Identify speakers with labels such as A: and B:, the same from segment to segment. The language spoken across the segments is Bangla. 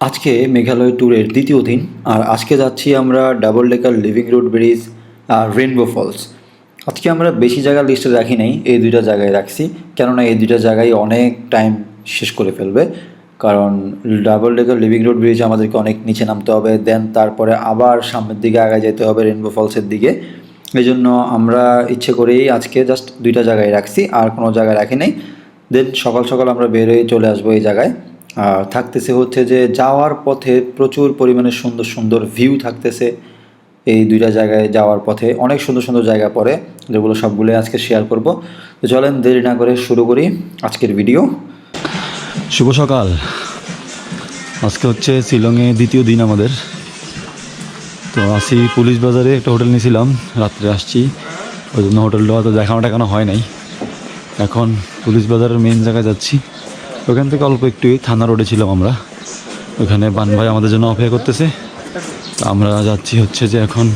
A: আজকে মেঘালয় ট্যুরের দ্বিতীয় দিন, আর আজকে যাচ্ছি আমরা double decker living road bridge আর রেনবো ফলস আজকে আমরা বেশি জায়গা লিস্টে রাখি নাই, এই দুইটা জায়গায় রাখছি। কেননা এই দুইটা জায়গায় অনেক টাইম শেষ করে ফেলবে। কারণ double decker living road bridge আমাদেরকে অনেক নিচে নামতে হবে দেন তারপরে আবার সামনের দিকে আগায় যেতে হবে রেনবো ফলসের দিকে। এই জন্য আমরা ইচ্ছে করেই আজকে জাস্ট দুইটা জায়গায় রাখছি, আর কোনো জায়গায় রাখি নাই। দেন সকাল সকাল আমরা বের হয়ে চলে আসব এই জায়গায়। থাকতেছে হচ্ছে যে যাওয়ার পথে প্রচুর পরিমাণে সুন্দর সুন্দর ভিউ থাকতেছে। এই দুইটা জায়গায় যাওয়ার পথে অনেক সুন্দর সুন্দর জায়গা পড়ে, যেগুলো সবগুলো আজকে শেয়ার করব। তো চলেন দেরি না করে শুরু করি আজকের ভিডিও
B: শুভ সকাল। আজকে হচ্ছে শিলংয়ে দ্বিতীয় দিন আমাদের। তো আসি পুলিশ বাজারে একটা হোটেল নিয়েছিলাম, রাত্রে আসছি। ওই জন্য হোটেলটা হয়তো দেখানো টেখানো হয় নাই। এখন পুলিশ বাজারের মেন জায়গায় যাচ্ছি। ওখান থেকে অল্প একটু থানা রোডে ছিলাম আমরা। ওখানে বান ভাই আমাদের জন্য অপেক্ষা করতেছে। আমরা যাচ্ছি হচ্ছে যে এখন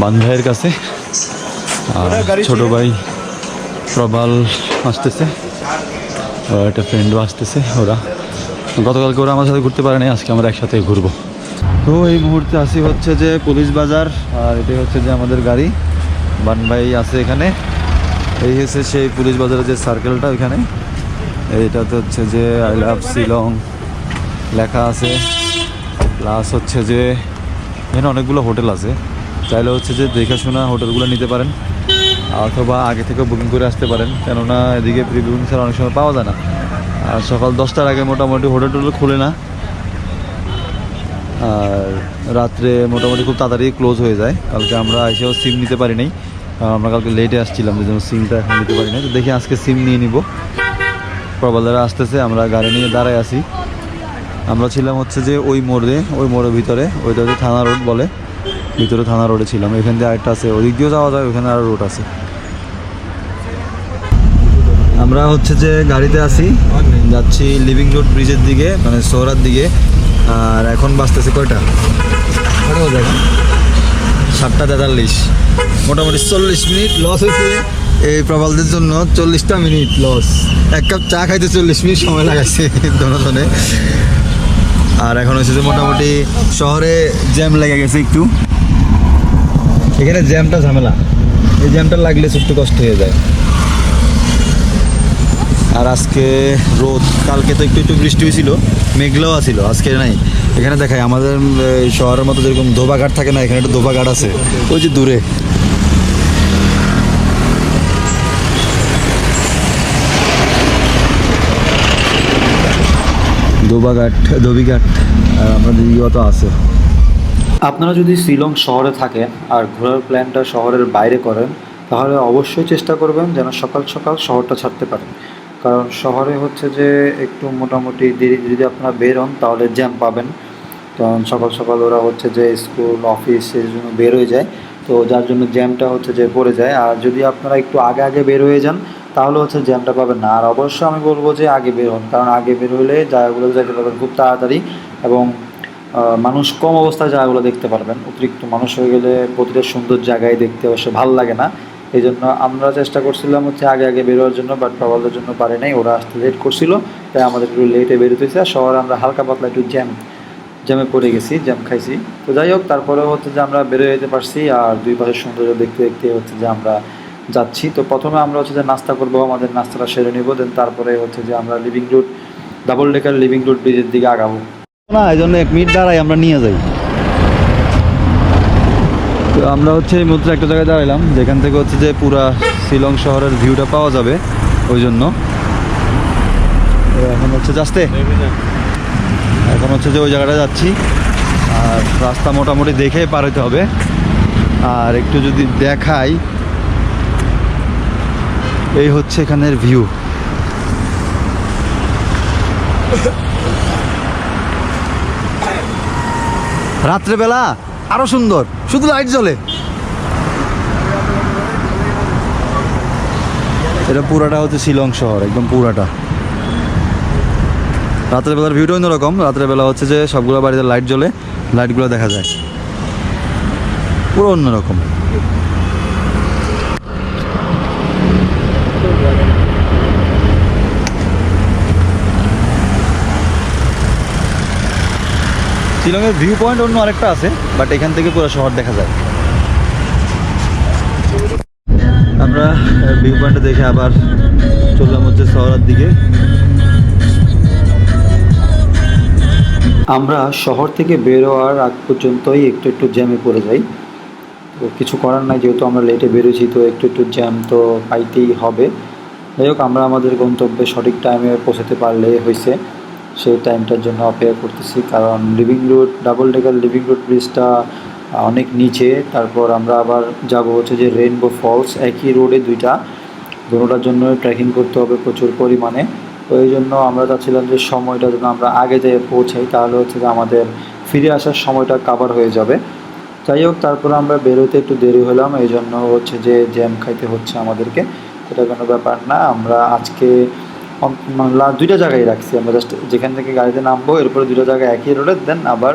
B: বান ভাইয়ের কাছে। আর ছোট ভাই প্রবাল আসতেছে। একটা ফ্রেন্ডও আসতেছে ওরা। গতকালকে ওরা আমার সাথে ঘুরতে পারে নাই আজকে আমরা একসাথে ঘুরবো। তো এই মুহূর্তে আসি হচ্ছে যে পুলিশ বাজার আর এটাই হচ্ছে যে আমাদের গাড়ি। বান ভাই আছে এখানে। এই হচ্ছে সেই পুলিশ বাজারের যে সার্কেলটা ওইখানে। এইটাতে হচ্ছে যে আই লাভ শিলং লেখা আছে। প্লাস হচ্ছে যে এখানে অনেকগুলো হোটেল আছে। চাইলে হচ্ছে যে দেখে শোনা হোটেলগুলো নিতে পারেন। অথবা আগে থেকে বুকিং করে আসতে পারেন। কেননা এদিকে প্রি বুকিং ছাড়া অনেক সময় পাওয়া যায় না। আর সকাল দশটার আগে মোটামুটি হোটেল টোটেল খুলে না। আর রাত্রে মোটামুটি খুব তাড়াতাড়ি ক্লোজ হয়ে যায়। কালকে আমরা এসেও সিম নিতে পারি নাই কারণ আমরা কালকে লেটে আসছিলাম যে সিমটা এখন নিতে পারি নাই তো দেখি আজকে সিম নিয়ে নিব। প্রবালদারা আসতেছে, আমরা গাড়ি নিয়ে দাঁড়ায় আছি। আমরা ছিলাম হচ্ছে যে ওই মোড়ে, ওই মোড়ের ভিতরে, ওইটা থানা রোড বলে। ভিতরে থানা রোডে ছিলাম, এখান দিয়ে আরেকটা আছে, ওদিক দিয়েও যাওয়া যায়, ওখানে আরও রোড আছে। আমরা হচ্ছে যে গাড়িতে আছি, যাচ্ছি লিভিং রোড ব্রিজের দিকে মানে সোহরার দিকে, আর এখন বাঁচতেছে কয়টা? সাতটা তেতাল্লিশ। মোটামুটি চল্লিশ মিনিট লস হয়েছে। এই প্রবালদের জন্য চল্লিশটা মিনিট লস এক কাপ চা খাইতে চল্লিশ মিনিট সময় লাগাইছে দোনোজনে আর এখন হচ্ছে যে মোটামুটি শহরে জ্যাম লেগে গেছে একটু। এখানে জ্যামটা ঝামেলা। এই জ্যামটা লাগলে একটু কষ্ট হয়ে যায়। আর আজকে রোদ, কালকে তো একটু একটু বৃষ্টি হয়েছিল, মেঘলাও আছিল, আজকে নাই। এখানে দেখায় আমাদের শহরের মতো যেরকম ধোবাঘাট থাকে না, এখানে একটা ধোবাঘাট আছে। ওই যে দূরে। ধোবাঘাট ধোবিঘাট, আর আমাদের ইয়ে তো আছে।
A: আপনারা যদি শিলং শহরে থাকেন আর ঘোরার প্ল্যানটা শহরের বাইরে করেন, তাহলে অবশ্যই চেষ্টা করবেন যেন সকাল সকাল শহরটা ছাড়তে পারেন। কারণ শহরে হচ্ছে যে একটু মোটামুটি দেরি যদি আপনারা বের হন, তাহলে জ্যাম পাবেন। কারণ সকাল সকাল ওরা হচ্ছে যে স্কুল, অফিস সেই জন্য বের হয়ে যায়। তো যার জন্য জ্যামটা হচ্ছে যে পড়ে যায়। আর যদি আপনারা একটু আগে আগে বের হয়ে যান তাহলে হচ্ছে জ্যামটা পাবেন না। আর অবশ্যই আমি বলব যে আগে বের হন, কারণ আগে বের হলে জায়গাগুলো যেতে পারবেন খুব তাড়াতাড়ি এবং মানুষ কম অবস্থায় জায়গাগুলো দেখতে পারবেন। অতিরিক্ত মানুষ হয়ে গেলে প্রতিটা সুন্দর জায়গায় দেখতে অবশ্য ভালো লাগে না। এই জন্য আমরা চেষ্টা করছিলাম হচ্ছে আগে আগে বেরোয়ার জন্য বাট প্রবালদের জন্য পারে নাই। ওরা আসতে লেট করছিল, তাই আমাদের একটু লেটে বেরোতে হয়েছে। আর শহরে আমরা হালকা পাতলা একটু জ্যাম, জ্যামে পড়ে গেছি, জ্যাম খাইছি। তো যাই হোক তারপরে হচ্ছে যে আমরা বেরো যেতে পারছি, আর দুই পাশের সৌন্দর্য দেখতে দেখতে হচ্ছে যে আমরা যাচ্ছি। তো প্রথমে আমরা হচ্ছে যে নাস্তা করব, আমাদের নাস্তাটা সেরে নিব দেন তারপরে হচ্ছে যে আমরা living root double decker living root ব্রিজের দিকে আগাবো।
B: না, এই জন্য এক মিনিট দাঁড়াই, আমরা নিয়ে যাই। তো আমরা হচ্ছে এই মুহূর্তে একটা জায়গায় দাঁড়ালাম যেখান থেকে হচ্ছে যে পুরা শিলং শহরের ভিউটা পাওয়া যাবে ওই জন্য। এখন হচ্ছে যাস্তে এখন হচ্ছে যে ওই জায়গাটা যাচ্ছি, আর রাস্তা মোটামুটি দেখে পার হতে হবে। আর একটু যদি দেখাই এই হচ্ছে এখানের ভিউ রাত্রেবেলা আরও সুন্দর, শুধু লাইট জ্বলে। এটা পুরাটা হচ্ছে শিলং শহর, একদম পুরাটা। রাতের বেলার ভিউটা অন্যরকম রাতের বেলা হচ্ছে যে সবগুলো বাড়িতে লাইট জ্বলে লাইটগুলো দেখা যায়। পুরো অন্যরকম।
C: শিলংয়ের ভিউ পয়েন্ট অন্য আরেকটা আছে বাট এখান থেকে পুরো শহর দেখা যায়। আমরা ভিউ পয়েন্টটা দেখে আবার চললাম হচ্ছে শহরের দিকে।
B: আমরা শহর থেকে বেরোয়ার আগ পর্যন্তই একটু একটু জ্যামে পড়ে যাই। তো কিছু করার নাই, যেহেতু আমরা লেটে বেরোছি তো একটু একটু জ্যাম তো পাইতেই হবে। যাই হোক, আমরা আমাদের গন্তব্যে সঠিক টাইমে পৌঁছাতে পারলে হয়েছে সেই টাইমটার জন্য অপেক্ষা করতেছি। কারণ living road double decker living road ব্রিজটা অনেক নিচে। তারপর আমরা আবার যাব হচ্ছে যে রেইনবো ফলস একই রোডে দুইটা। দুটোটার জন্য ট্রেকিং করতে হবে প্রচুর পরিমাণে। তো এই জন্য আমরা চাচ্ছিলাম যে সময়টা যেন আমরা আগে যেয়ে পৌঁছাই, তাহলে হচ্ছে যে আমাদের ফিরে আসার সময়টা কাভার হয়ে যাবে। যাই হোক, তারপরে আমরা বেরোতে একটু দেরি হলাম। এই জন্য হচ্ছে যে জ্যাম খাইতে হচ্ছে আমাদেরকে। এটা কোনো ব্যাপার না। আমরা আজকে দুইটা জায়গায় রাখছি আমরা। জাস্ট যেখান থেকে গাড়িতে নামবো এরপরে দুটো জায়গায় একই রোডে দেন আবার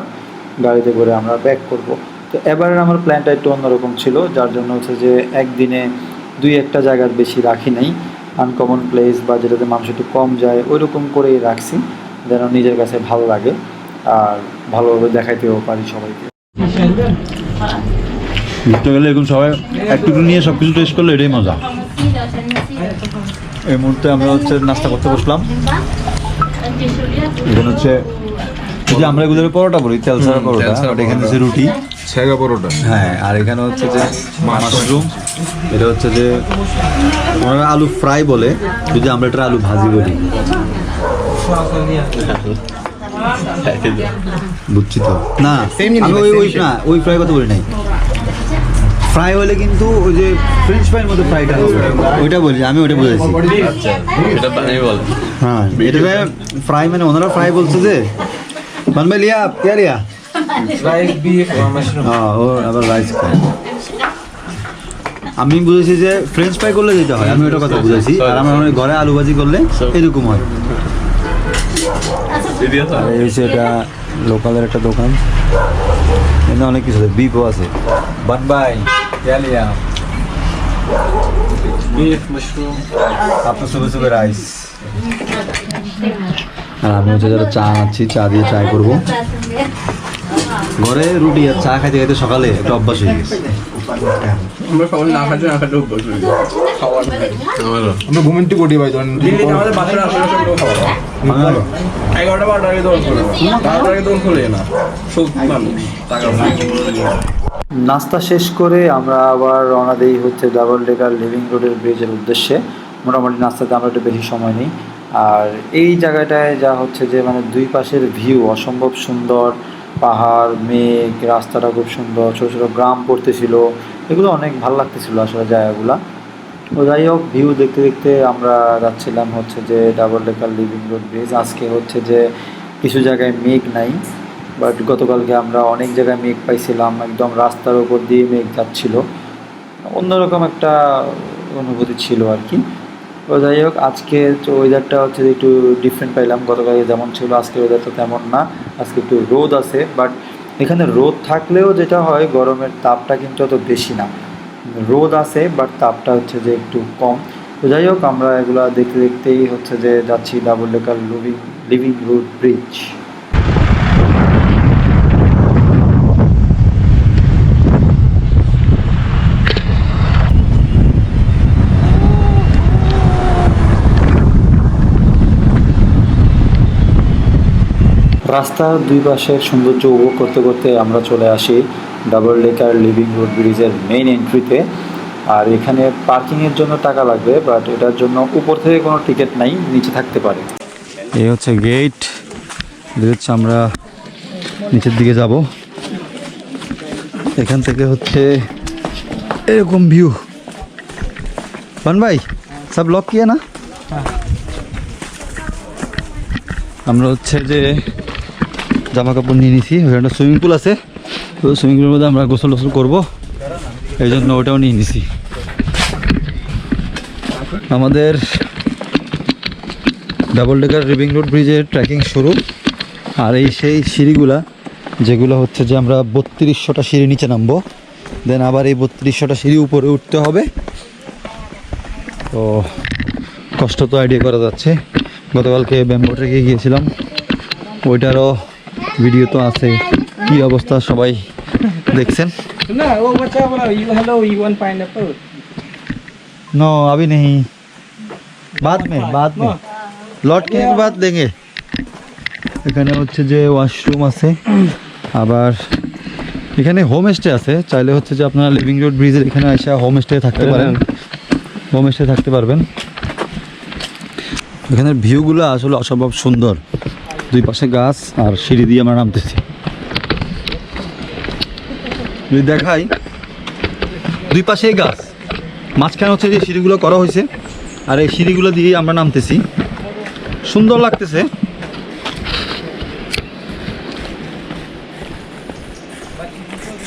B: গাড়িতে করে আমরা ব্যাক করব। তো এবারের আমার প্ল্যানটা একটু অন্যরকম ছিল যার জন্য হচ্ছে যে একদিনে দুই একটা জায়গার বেশি রাখি নাই। আনকমন প্লেস বা যেটাতে মানুষ একটু কম যায় ওই রকম করেই রাখছি যেন নিজের কাছে ভালো লাগে আর ভালোভাবে দেখাইতেও পারি সবাইকে।
C: ঘুরতে গেলে এরকম সবাই একটু নিয়ে সব কিছু টেস্ট করলে এটাই মজা। এই মুহূর্তে আমরা হচ্ছে নাস্তা করতে বসলাম। এখানে হচ্ছে যে আমরা এগুলোর পরোটা বলি তেল ছাড়া পরোটা আর এখানে হচ্ছে রুটি।
D: ছেগা পরোটা।
C: হ্যাঁ আর এখানে হচ্ছে যে মাশরুম। এটা হচ্ছে যে ওনারা আলু ফ্রাই বলে যদি আমরা এটা আলু ভাজি বলি। বুঝছি তো। না আমি ওই ওই না ওই ফ্রাই কথা বলি নাই। ফ্রাই হলে কিন্তু ওই যে ফ্রেঞ্চ ফ্রাইয়ের মতো ফ্রাইটা হবে। ওইটা বলছি আমি ওইটা বুঝেছি হ্যাঁ এটা ফ্রাই মানে ওনারা ফ্রাই বলছে যে মান ভাই লিয়া।
D: কে লিয়া
C: হ্যাঁ, ও আবার রাইস আমি বুঝেছি যে ফ্রেঞ্চ ফ্রাই করলে যেটা হয় আমি ওটা কথা বুঝেছি। আর আমার মনে ঘরে আলু ভাজি করলে এরকম হয়। এই হচ্ছে এটা লোকালের একটা দোকান। এখানে অনেক কিছু আছে বিফও আছে। বান বাই লিয়া
D: বিফ মাশরুম
C: আপনার সুবে সুবে রাইস আর আমি হচ্ছে যারা চা আনছি চা দিয়ে ট্রাই করব ঘরে রুটি আর চা খাইতে খাইতে সকালে একটা অভ্যাস হয়ে গেছে
D: আমরা সবাই না খাইতে না খাইতে অভ্যাস হয়ে গেছে খাওয়ার
E: আমরা ঘুমেন্টি করি ভাই
D: দিল্লিতে আমাদের আসলে সব খাওয়া এগারোটা বারোটা আগে দোকান খোলে বারোটা আগে দোকান খোলে না সব মানুষ টাকা
B: নাস্তা শেষ করে আমরা আবার রওনা দিই হচ্ছে ডাবল ডেকার লিভিং রোডের ব্রিজের উদ্দেশ্যে। মোটামুটি নাস্তাতে আমরা একটু বেশি সময় নিই। আর এই জায়গাটায় যা হচ্ছে যে মানে দুই পাশের ভিউ অসম্ভব সুন্দর। পাহাড়, মেঘ, রাস্তাটা খুব সুন্দর, ছোটো ছোটো গ্রাম পড়তেছিল। এগুলো অনেক ভালো লাগতেছিল আসলে জায়গাগুলা। তো যাই হোক ভিউ দেখতে দেখতে আমরা যাচ্ছিলাম হচ্ছে যে double decker living root bridge. আজকে হচ্ছে যে কিছু জায়গায় মেঘ নাই। বাট গতকালকে আমরা অনেক জায়গায় মেঘ পাইছিলাম, একদম রাস্তার উপর দিয়ে মেঘ যাচ্ছিল। অন্যরকম একটা অনুভূতি ছিল আর কি তো যাই হোক, আজকে ওয়েদারটা হচ্ছে একটু ডিফারেন্ট পাইলাম। গতকালকে যেমন ছিল, আজকে ওয়েদারটা তেমন না। আজকে একটু রোদ আছে বাট এখানে রোদ থাকলেও যেটা হয়, গরমের তাপটা কিন্তু অত বেশি না। রোদ আছে বাট তাপটা হচ্ছে যে একটু কম। তো যাই হোক, আমরা এগুলা দেখতে দেখতেই হচ্ছে যে যাচ্ছি double decker living living root bridge রাস্তার দুই পাশের সৌন্দর্য উপভোগ করতে করতে আমরা চলে আসি ডাবল ডেকার লিভিং রোড ব্রিজের মেইন এন্ট্রিতে আর এখানে পার্কিংয়ের জন্য টাকা লাগবে বাট এটার জন্য উপর থেকে কোনো টিকিট নাই নিচে থাকতে পারে।
C: এই হচ্ছে গেট হচ্ছে আমরা নিচের দিকে যাব। এখান থেকে হচ্ছে এরকম ভিউ বান ভাই সব লক কিয়া না? আমরা হচ্ছে যে জামা কাপড় নিয়ে নিছি। ওখানে সুইমিং পুল আছে। তো সুইমিং পুলের মধ্যে আমরা গোসল টোসল করব। এই জন্য ওটাও নিয়ে নিছি। আমাদের ডাবল ডেকার রিভিং রোড ব্রিজের ট্রেকিং শুরু। আর এই সেই সিঁড়িগুলা, যেগুলো হচ্ছে যে আমরা বত্রিশশোটা সিঁড়ি নিচে নামবো। দেন আবার এই বত্রিশশোটা সিঁড়ি উপরে উঠতে হবে। তো কষ্ট তো আইডিয়া করা যাচ্ছে। গতকালকে ব্যাম্বো ট্রেকে গিয়েছিলাম। ওইটারও
B: ভিডিও তো আছে কি অবস্থা সবাই দেখছেন
F: না ও বাচ্চা বলা you hello you one pineapple
B: no अभी नहीं बाद में बाद में लौट के एक बाद देंगे এখানে হচ্ছে যে ওয়াশরুম আছে আবার এখানে হোম স্টে আছে চাইলে হচ্ছে যে আপনারা লিভিং রোড ব্রিজের এখানে এসে হোম স্টে থাকতে পারেন হোম স্টে থাকতে পারবেন এখানের ভিউগুলো আসলে অসম্ভব সুন্দর দুই পাশে গাছ আর সিঁড়ি দিয়ে আমরা নামতেছি। যদি দেখাই, দুই পাশেই গাছ। মাঝখানে হচ্ছে যে সিঁড়িগুলো করা হয়েছে, আর এই সিঁড়িগুলো দিয়ে আমরা নামতেছি। সুন্দর লাগতেছে।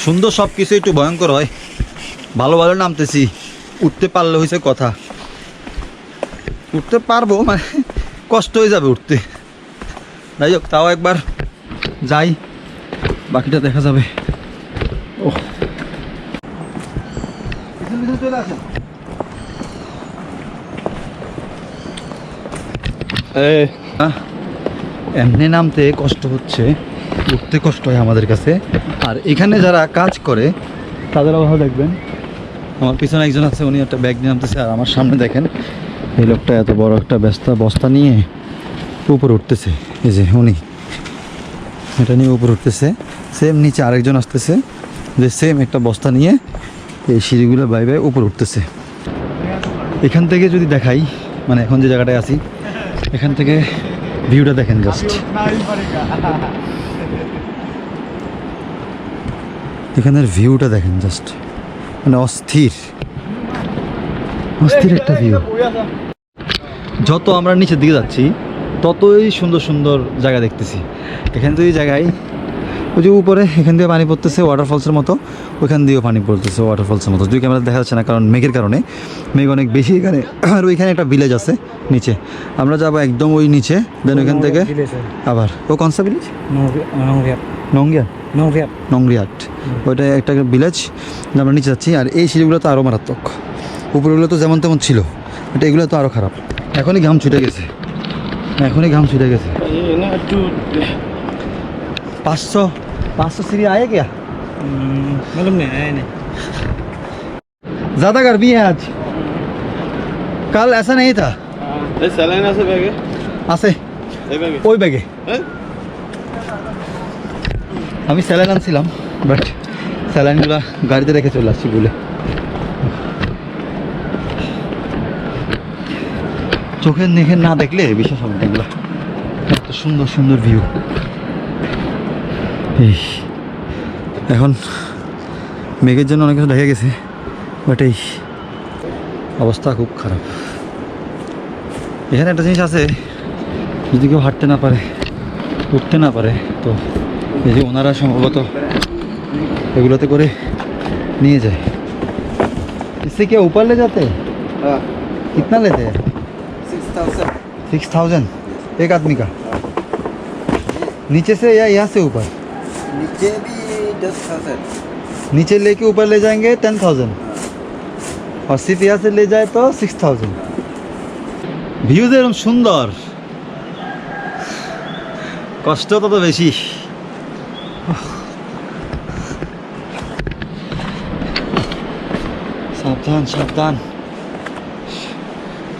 B: সুন্দর সব কিছু একটু ভয়ঙ্কর হয়। ভালো ভালো নামতেছি। উঠতে পারলে হয়েছে কথা। উঠতে পারব মানে কষ্ট হয়ে যাবে উঠতে। যাই হোক তাও একবার যাই। বাকিটা দেখা যাবে। ও চলে আসেন আহ, এমনি নামতে কষ্ট হচ্ছে উঠতে কষ্ট হয় আমাদের কাছে। আর এখানে যারা কাজ করে তাদের অভাব দেখবেন। আমার পিছনে একজন আছে উনি একটা ব্যাগ নিয়ে নামতেছে আর আমার সামনে দেখেন এই লোকটা এত বড় একটা ব্যস্ত বস্তা নিয়ে উপরে উঠতেছে। এই যে উনি, এটা নিয়ে উপরে উঠতেছে। সেম নিচে আরেকজন আসতেছে, যে সেম একটা বস্তা নিয়ে এই সিঁড়িগুলো বাই বাই উপরে উঠতেছে। এখান থেকে যদি দেখাই মানে এখন যে জায়গাটায় আছি, এখান থেকে ভিউটা দেখেন জাস্ট এখানের ভিউটা দেখেন জাস্ট মানে অস্থির। অস্থির একটা ভিউ। যত আমরা নিচের দিকে যাচ্ছি ততই সুন্দর সুন্দর জায়গা দেখতেছি। এখান থেকে জায়গায় ওই যে উপরে এখান দিয়ে পানি পড়তেছে ওয়াটারফলসের মতো ওইখান দিয়েও পানি পড়তেছে ওয়াটারফলসের মতো। দুই ক্যামেরা দেখা যাচ্ছে না কারণ মেঘের কারণে। মেঘ অনেক বেশি এখানে আর ওইখানে একটা ভিলেজ আছে নিচে। আমরা যাব একদম ওই নিচে দেন ওইখান থেকে আবার। ও কনসা ভিলেজ নংগিয়া নংরিয়াট ওইটা একটা ভিলেজ আমরা নিচে যাচ্ছি আর এই সিঁড়িগুলো তো আরও মারাত্মক। উপরেগুলো তো যেমন তেমন ছিল বাট এগুলো তো আরও খারাপ। এখনই ঘাম ছুটে গেছে। এখনই ঘাম ছুটে গেছে
F: না একটু
B: पाँच सौ पाँच सौ सीढ़ी आए क्या
F: মালুম নেই আয় নেই
B: ज़्यादा गर्मी है आज कल ऐसा नहीं था
F: এই স্যালাইন আছে ব্যাগে
B: আছে
F: এই ব্যাগে
B: ওই ব্যাগে
F: হ্যাঁ
B: আমি স্যালাইন আনছিলাম বাট স্যালাইনগুলো গাড়িতে রেখে চলে আসছি বলে চোখের নেখে না দেখলে বিশ্বাস হবে না এগুলো এত সুন্দর সুন্দর ভিউ এই এখন মেঘের জন্য অনেক কিছু দেখে গেছে বাট এই অবস্থা খুব খারাপ এখানে একটা জিনিস আছে যদি কেউ হাঁটতে না পারে উঠতে না পারে তো এই যে ওনারা সম্ভবত এগুলোতে করে নিয়ে যায় इससे क्या ऊपर ले जाते हैं
F: হ্যাঁ
B: कितना लेते हैं
F: সিক্স থাউজেন্ড
B: सिक्स थाउजेंड एक आदमी का नीचे से या यहाँ से ऊपर
F: নিচে भी দশ থাউজেন্ড
B: नीचे लेके ऊपर ले जाएंगे टेन थाउजेंड और सिर्फ यहाँ से ले जाए तो सिक्स थाउजेंड ভিউজ এরকম সুন্দর কষ্ট তত বেশি সাবধান সাবধান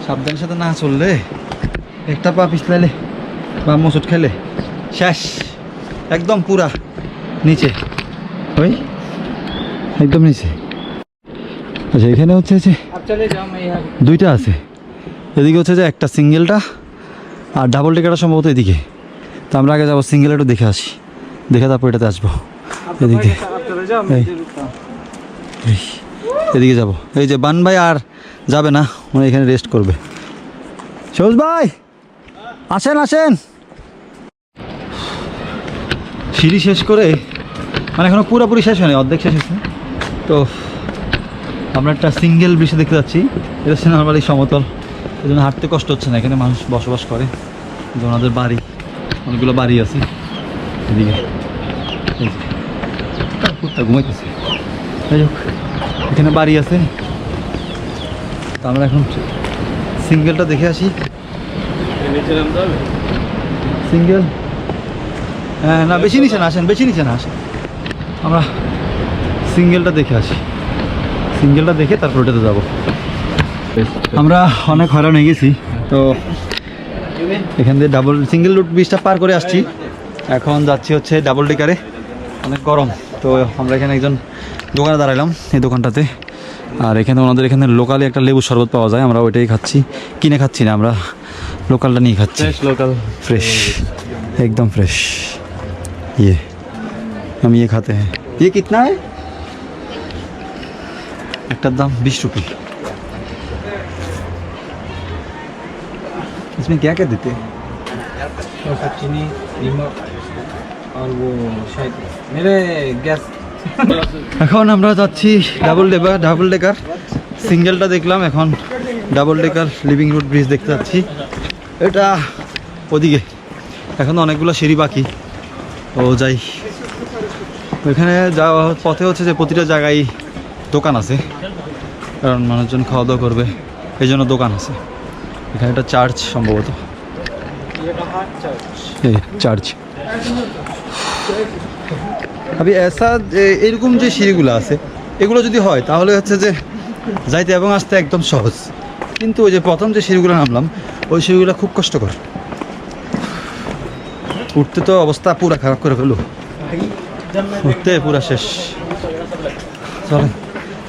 B: সাবধানের সাথে না চললে একটা পা পিছলাইলে বা মোচট খাইলে শেষ। একদম পুরা নিচে। ওই একদম নিচে। আচ্ছা এখানে হচ্ছে যে দুইটা আছে। এদিকে হচ্ছে যে একটা সিঙ্গেলটা আর ডাবল টিকাটা সম্ভবত এদিকে। তো আমরা আগে যাব সিঙ্গেল একটু দেখে আসি। দেখে তারপর এটাতে আসব। এদিকে। এদিকে যাব। এই যে বান ভাই আর যাবে না উনি এখানে রেস্ট করবে। সবুজ ভাই, আসেন আসেন। সিঁড়ি শেষ করে মানে এখনও পুরোপুরি শেষ হয়নি, অর্ধেক শেষ হয়েছে। তো আমরা একটা সিঙ্গেল ব্রিজে দেখতে যাচ্ছি, এটা হচ্ছে নর্মালি সমতল এই জন্য হাঁটতে কষ্ট হচ্ছে না, এখানে মানুষ বসবাস করে যে ওনাদের বাড়ি, অনেকগুলো বাড়ি আছে, এদিকে। কুত্তা ঘুমাইতেছে। যাই হোক, এখানে বাড়ি আছে তো আমরা এখন সিঙ্গেলটা দেখে আসি। সিঙ্গেল? হ্যাঁ না, বেশি নিচে না, আসেন, বেশি নিচে না, আসেন। আমরা সিঙ্গেলটা দেখে আসি। সিঙ্গেলটা দেখে তারপর ওটাতে যাব। আমরা অনেক হয়রান হয়ে গেছি, তো এখান দিয়ে ডাবল সিঙ্গেল রুট ব্রিজটা পার করে আসছি। এখন যাচ্ছি হচ্ছে ডাবল ডেকারে অনেক গরম, তো আমরা এখানে একজন দোকানে দাঁড়ালাম এই দোকানটাতে। আর এখানে ওনাদের এখানে লোকালি একটা লেবু শরবত পাওয়া যায় আমরা ওইটাই খাচ্ছি কিনে খাচ্ছি না আমরা লোকালটা নিয়ে খাচ্ছি
F: লোকাল
B: फ्रेश एकदम फ्रेश ये हम ये खाते हैं ये कितना है एकटार दाम बीस रुपये इसमें क्या क्या देते हैं
F: चीनी नमक और वो शायद मेरे गैस
B: এখন আমরা যাচ্ছি ডাবল ডেকার ডাবল ডেকার সিঙ্গেলটা দেখলাম এখন double decker living root bridge দেখতে যাচ্ছি। এটা ওদিকে এখন অনেকগুলো সিঁড়ি বাকি। ও যাই ওইখানে যাওয়া পথে হচ্ছে যে প্রতিটা জায়গায় দোকান আছে। কারণ মানুষজন খাওয়া দাওয়া করবে এই জন্য দোকান আছে। এখানে একটা চার্চ সম্ভবত। চার্চ। আমি এসা এরকম যে সিঁড়িগুলো আছে, এগুলো যদি হয়, তাহলে হচ্ছে যে যাইতে এবং আসতে একদম সহজ। কিন্তু ওই যে প্রথম যে সিঁড়িগুলো নামলাম, ওই সিঁড়িগুলো খুব কষ্টকর। উঠতে তো অবস্থা পুরা খারাপ করে ফেলো উঠতে পুরা শেষ। চলে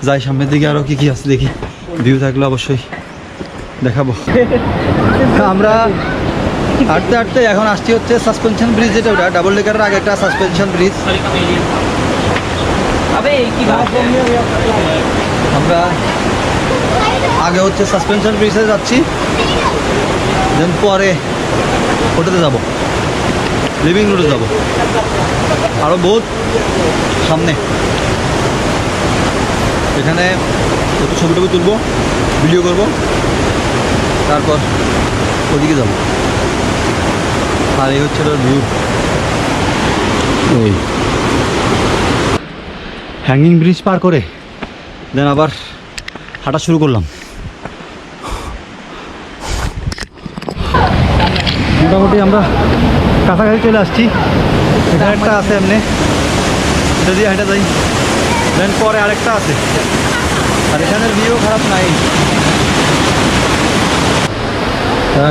B: যাই সামনের দিকে আরও কী কী আছে দেখি। ভিউ থাকলে অবশ্যই দেখাবো। আমরা হাঁটতে হাঁটতে এখন আসছি হচ্ছে সাসপেনশন ব্রিজ যেটা ওটা ডাবল ডেকারের আগে একটা সাসপেনশন ব্রিজ আমরা আগে হচ্ছে সাসপেনশন ব্রিজে যাচ্ছি দেন পরে ওটাতে যাব লিভিং রুটে যাব। আরও বহুত সামনে। এখানে একটু ছবি টবি তুলবো ভিডিও করব তারপর ওদিকে যাব। আর এই হচ্ছে ভিউ। এই। হ্যাঙ্গিং ব্রিজ পার করে দেন আবার হাঁটা শুরু করলাম। মোটামুটি আমরা কাছাকাছি চলে আসছি। এখানে একটা আছে এমনি। দিয়ে হেঁটে যাই। দেন পরে আরেকটা আছে। আর এখানের ভিউ খারাপ নাই।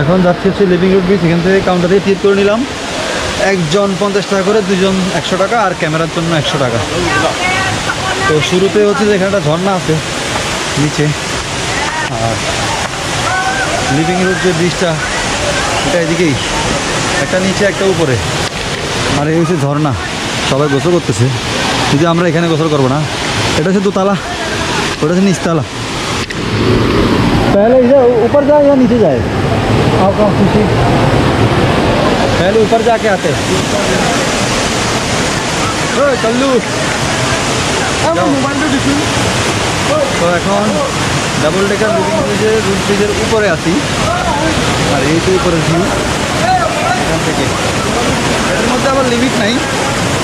B: এখন যাচ্ছি হচ্ছে লিভিং রুট ব্রিজ এখান থেকে কাউন্টার থেকে টিপ করে নিলাম একজন পঞ্চাশ টাকা করে দুজন একশো টাকা আর ক্যামেরার জন্য একশো টাকা তো শুরুতে হচ্ছে যে এখানে একটা ঝর্ণা আছে নিচে আর লিভিং রুট যে ব্রিজটা এটা এদিকেই একটা নিচে একটা উপরে আর এই হচ্ছে ঝর্ণা সবাই গোসল করতেছে যদি আমরা এখানে গোসল করবো না এটা হচ্ছে দোতলা ওটা হচ্ছে নিচতলা पहले इधर ऊपर जाए या नीचे जाए आप आप खुशी पहले ऊपर जाके आते हैं ओए, कल्लू তো এখন ডাবল ডেকার লিভিং ব্রিজের রুট ব্রিজের উপরে আছি আর এই তো উপরে ভিউ এখান থেকে এটার মধ্যে আবার লিমিট নাই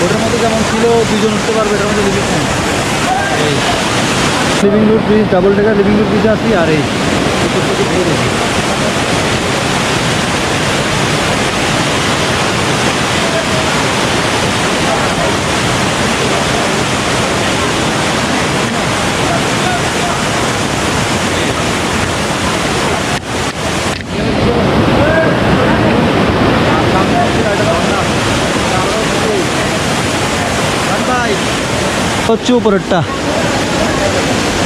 B: ওটার মধ্যে যেমন ছিল দুজন উঠতে পারবে এটার মধ্যে লিমিট নাই এই living root bridge double decker living root ব্রিজে আছি আর এই উপর থেকে view দেখি। হচ্ছে উপরেরটা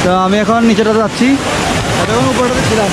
B: তো আমি এখন নিচেটাতে যাচ্ছি এখন উপরেটাতে ছিলাম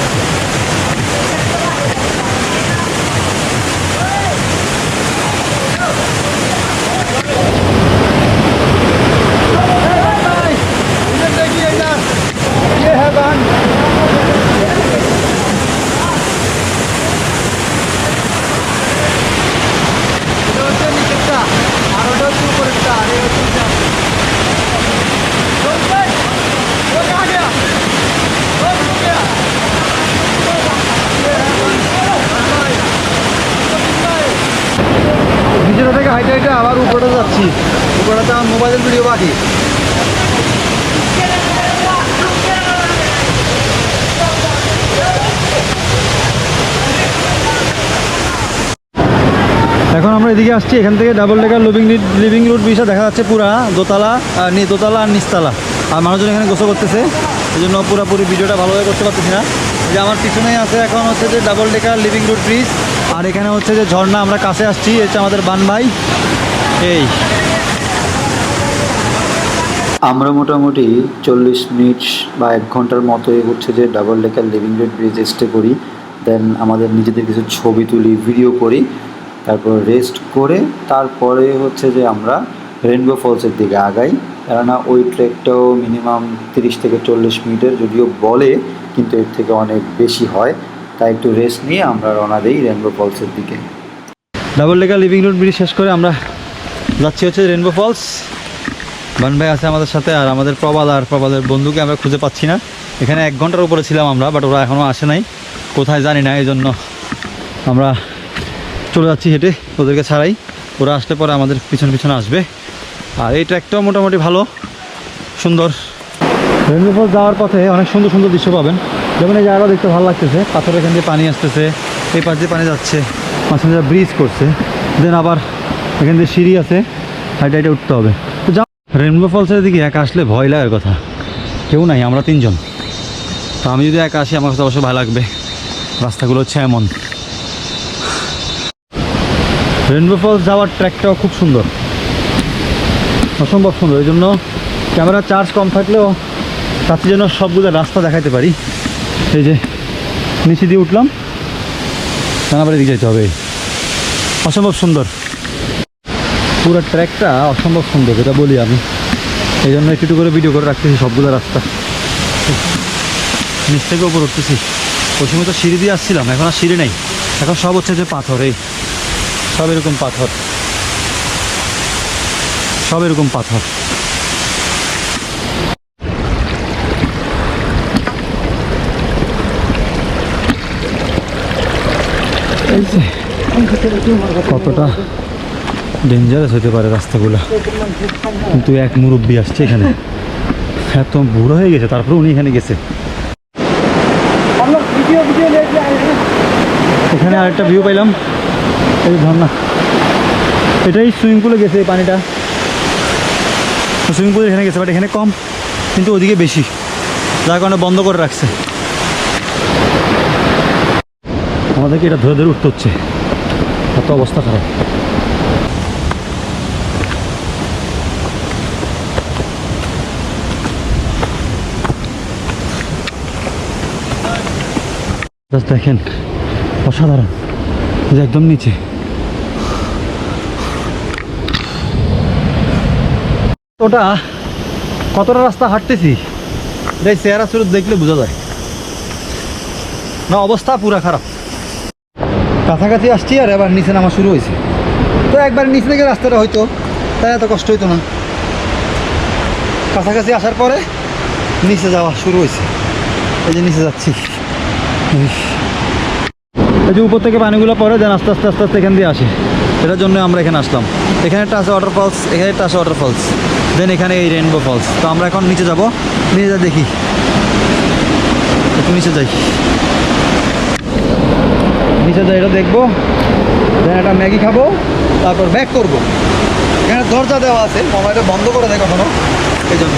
B: আসছি, এখান থেকে double decker living living root ব্রিজটা দেখা যাচ্ছে পুরা, দোতলা নি, দোতলা আর নিচতলা। আর মানুষজন এখানে গোসল করতেছে এই জন্য পুরোপুরি ভিডিওটা ভালোভাবে করতে পারতেছি না। যে আমার পিছনেই আছে এখন হচ্ছে যে double decker living root bridge আর এখানে হচ্ছে যে ঝর্ণা, আমরা কাছে আসছি এটা আমাদের বান ভাই। এই।
A: আমরা মোটামুটি চল্লিশ মিনিট বা এক ঘণ্টার মতোই হচ্ছে যে double decker living root bridge stay করি। দেন আমাদের নিজেদের কিছু ছবি তুলি ভিডিও করি। তারপর রেস্ট করে তারপরে হচ্ছে যে আমরা রেনবো ফলসের দিকে আগাই। কেননা ওই ট্রেকটাও মিনিমাম তিরিশ থেকে চল্লিশ মিনিটের যদিও বলে, কিন্তু এর থেকে অনেক বেশি হয়। তাই একটু রেস্ট নিয়ে আমরা রওনা দিই রেনবো ফলসের দিকে।
B: ডাবল লেগা লিভিং রুট ব্রিজ শেষ করে আমরা যাচ্ছি হচ্ছে রেনবো ফলস বান ভাই আছে আমাদের সাথে আর আমাদের প্রবাল আর প্রবালের বন্ধুকে আমরা খুঁজে পাচ্ছি না। এখানে এক ঘণ্টার উপরে ছিলাম আমরা বাট ওরা এখনও আসে নাই। কোথায় জানি না এই জন্য আমরা চলে যাচ্ছি হেঁটে ওদেরকে ছাড়াই। ওরা আসলে পরে আমাদের পিছন পিছনে আসবে। আর এই ট্র্যাকটাও মোটামুটি ভালো, সুন্দর। রেনবো ফলস যাওয়ার পথে অনেক সুন্দর সুন্দর দৃশ্য পাবেন। যেমন এই জায়গাটা দেখতে ভালো লাগতেছে পাথর এখান দিয়ে পানি আসতেছে, এই পাশ দিয়ে পানি যাচ্ছে, মাঝখানে যা ব্রিজ করছে দেন আবার এখান দিয়ে সিঁড়ি আছে, হাইটে হাইটে উঠতে হবে। তো যা রেনবো ফলসের দিকে একা আসলে ভয় লাগার কথা। কেউ নাই, আমরা তিনজন। তো আমি যদি একা আসি, আমার কাছে অবশ্যই ভয় লাগবে। রাস্তাগুলো হচ্ছে এমন। রেনবো ফলস যাওয়ার ট্র্যাকটাও খুব সুন্দর। অসম্ভব সুন্দর এই জন্য ক্যামেরার চার্জ কম থাকলেও তাতে যেন সবগুলো রাস্তা দেখাতে পারি। এই যে নিচে দিয়ে উঠলাম রানাবাড়ি দিকে যেতে হবে। অসম্ভব সুন্দর। পুরো ট্র্যাকটা অসম্ভব সুন্দর, যেটা বলি আমি। এই জন্য একটু করে ভিডিও করে রাখতেছি সবগুলো রাস্তা। নিচ থেকে উপর উঠতেছি। সময় তো সিঁড়ি দিয়ে আসছিলাম, এখন আর সিঁড়ি নেই। এখন সব হচ্ছে যে পাথর, এই। সব এরকম পাথর। সব এরকম পাথর। কতটা ডেঞ্জারাস হতে পারে রাস্তাগুলো। কিন্তু এক মুরব্বী আসছে এখানে। এত বুড়ো হয়ে গেছে, তারপরে উনি এখানে গেছে। এখানে আরেকটা ভিউ পাইলাম। এই ঝর্ণা এটাই সুইমিং পুলে গেছে এই পানিটা। সুইমিং পুল এখানে গেছে বাট এখানে কম, কিন্তু ওদিকে বেশি, যার কারণে বন্ধ করে রাখছে। আমাদেরকে এটা ধরে ধরে উঠতে হচ্ছে? এত অবস্থা খারাপ। দেখেন, অসাধারণ একদম নিচে। ওটা কতটা রাস্তা হাঁটতেছি? এই চেহারা শুরু দেখলে বোঝা যায়। না, অবস্থা পুরা খারাপ। কাছাকাছি আসছি আর এবার নিচে নামা শুরু হয়েছে। তো একবার নিচে থেকে রাস্তাটা হয়তো, তাই এত কষ্ট হইতো না। কাছাকাছি আসার পরে নিচে যাওয়া শুরু হয়েছে। এই যে নিচে যাচ্ছি। এই যে উপর থেকে পানিগুলো পরে দেন আস্তে আস্তে আস্তে আস্তে এখান দিয়ে আসে। এটার জন্য আমরা এখানে আসলাম। এখানে একটা আছে ওয়াটার ফলস এখানে একটা আছে ওয়াটার ফলস দেন এখানে এই রেনবো ফলস তো আমরা এখন নিচে যাব। নিচে যা দেখি। একটু নিচে যাই। নিচে যাই এটা দেখব। দেন একটা ম্যাগি খাব। তারপর ব্যাক করব। এখানে দরজা দেওয়া আছে। মোবাইলটা বন্ধ করে দেয় কখনো। এই জন্য।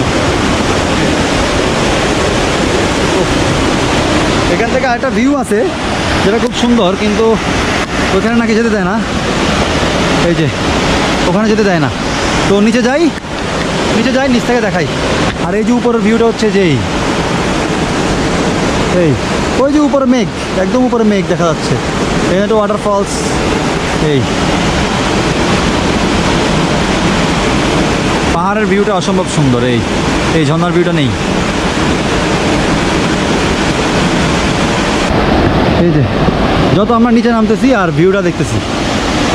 B: এখান থেকে একটা ভিউ আছে, যেটা খুব সুন্দর, কিন্তু ওখানে নাকি যেতে দেয় না। এই যে, ওখানে যেতে দেয় না। তো নিচে যাই। নিচে যাই, নিচ থেকে দেখাই। আর এই যে উপরের ভিউটা হচ্ছে যে এই, ওই যে উপরে মেঘ, একদম উপরে মেঘ দেখা যাচ্ছে। এখানে একটা ওয়াটারফলস এই। পাহাড়ের ভিউটা অসম্ভব সুন্দর, এই। এই ঝর্নার ভিউটা নেই। এই যে, যত আমরা নিচে নামতেছি আর ভিউটা দেখতেছি।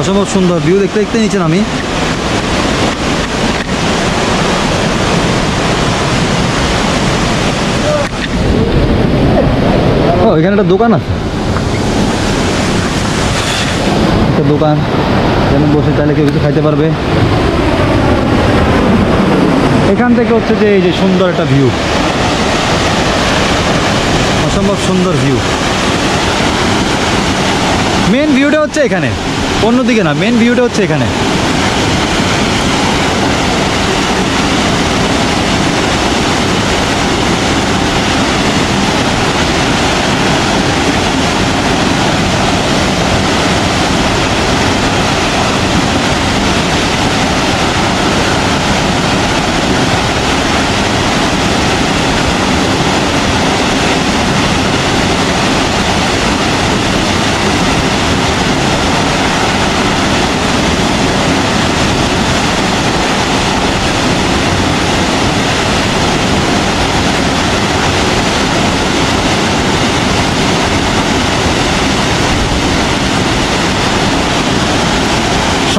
B: অসম্ভব সুন্দর ভিউ দেখতে দেখতে নিচে নামি। ও এখানে একটা দোকান আছে। একটা দোকান যেন বসে তাহলে কেউ কিছু খাইতে পারবে। এখান থেকে হচ্ছে যে এই যে সুন্দর একটা ভিউ অসম্ভব সুন্দর ভিউ মেন ভিউটা হচ্ছে এখানে। অন্যদিকে না মেন ভিউটা হচ্ছে এখানে।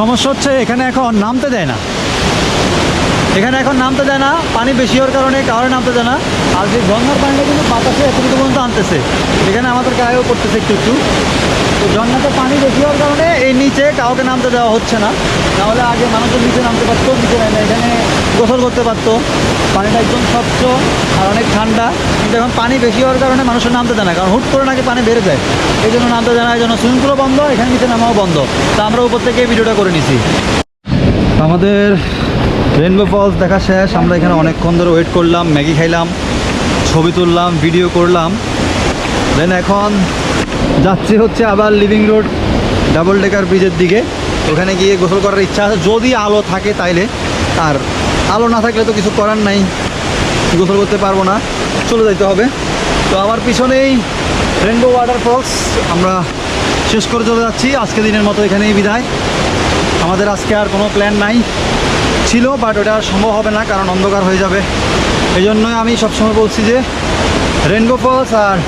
B: সমস্যা হচ্ছে এখানে এখন নামতে দেয় না। এখানে এখন নামতে দেয় না, পানি বেশি হওয়ার কারণে কারণে নামতে দেয় না। আর যে ঝর্নার পানিটা কিন্তু বাতাসে এতটুকু পর্যন্ত আনতেছে। এখানে আমাদের গায়েও পড়তেছে একটু একটু। তো ঝর্নাতে পানি বেশি হওয়ার কারণে এই নিচে কাউকে নামতে দেওয়া হচ্ছে না। নাহলে আগে মানুষের নিচে নামতে পারতো, নিচে না এখানে গোসল করতে পারতো। পানিটা একদম স্বচ্ছ আর অনেক ঠান্ডা। কিন্তু এখন পানি বেশি হওয়ার কারণে মানুষের নামতে দেয় না, কারণ হুট করে নাকি পানি বেড়ে যায়। এই জন্য নামতে দেয় না, এই জন্য সুইমিং পুলও বন্ধ, এখানে নিচে নামাও বন্ধ। তা আমরা উপর থেকে ভিডিওটা করে নিছি। আমাদের রেনবো ফলস দেখা শেষ, আমরা এখানে অনেকক্ষণ ধরে ওয়েট করলাম, ম্যাগি খাইলাম, ছবি তুললাম ভিডিও করলাম। দেন এখন যাচ্ছি হচ্ছে আবার লিভিং রোড ডাবল ডেকার ব্রিজের দিকে। ওখানে গিয়ে গোসল করার ইচ্ছা আছে। যদি আলো থাকে তাইলে, আর আলো না থাকলে তো কিছু করার নাই। গোসল করতে পারব না, চলে যাইতে হবে। তো আমার পিছনেই রেনবো ওয়াটারফলস আমরা শেষ করে চলে যাচ্ছি। আজকে দিনের মতো এখানেই বিদায়। আমাদের আজকে আর কোনো প্ল্যান নাই। ছিল বাট ওটা সম্ভব হবে না, কারণ অন্ধকার হয়ে যাবে। এই জন্যই আমি সবসময় বলছি যে রেনবো ফলস আর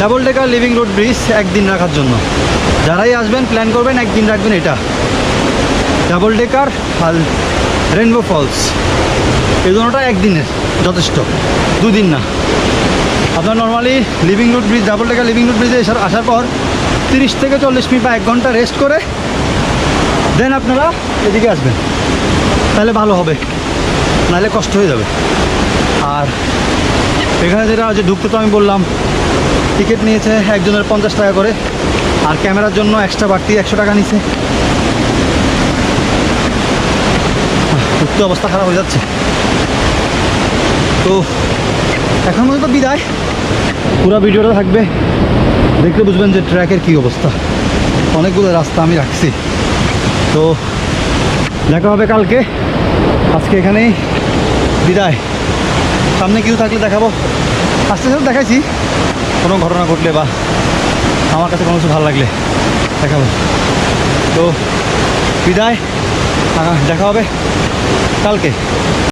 B: double decker living root bridge একদিন রাখার জন্য। যারাই আসবেন প্ল্যান করবেন, একদিন রাখবেন এটা। ডাবল ডেকার আর রেনবো ফলস এই দুটোটা একদিনের, যথেষ্ট। দুদিন না। আপনার normally living root bridge double decker living root ব্রিজে এসার আসার পর তিরিশ থেকে চল্লিশ মিনিট বা এক ঘণ্টা রেস্ট করে দেন আপনারা এদিকে আসবেন। তাহলে ভালো হবে। নাহলে কষ্ট হয়ে যাবে। আর এখানে যেটা যে ঢুকতে তো আমি বললাম টিকিট নিয়েছে একজনের পঞ্চাশ টাকা করে, আর ক্যামেরার জন্য এক্সট্রা বাড়তি একশো টাকা নিছে। ঢুকতে অবস্থা খারাপ হয়ে যাচ্ছে। তো এখন পর্যন্ত বিদায়। পুরো ভিডিওটা থাকবে, দেখলে বুঝবেন যে ট্র্যাকের কী অবস্থা। অনেকগুলো রাস্তা আমি রাখছি। তো দেখা হবে কালকে। আজকে এখানেই বিদায়। সামনে কিছু থাকলে দেখাবো। আস্তে আস্তে দেখাইছি। কোনো ঘটনা ঘটলে বা আমার কাছে কোনো কিছু ভালো লাগলে দেখাবো। তো বিদায়। দেখা হবে কালকে।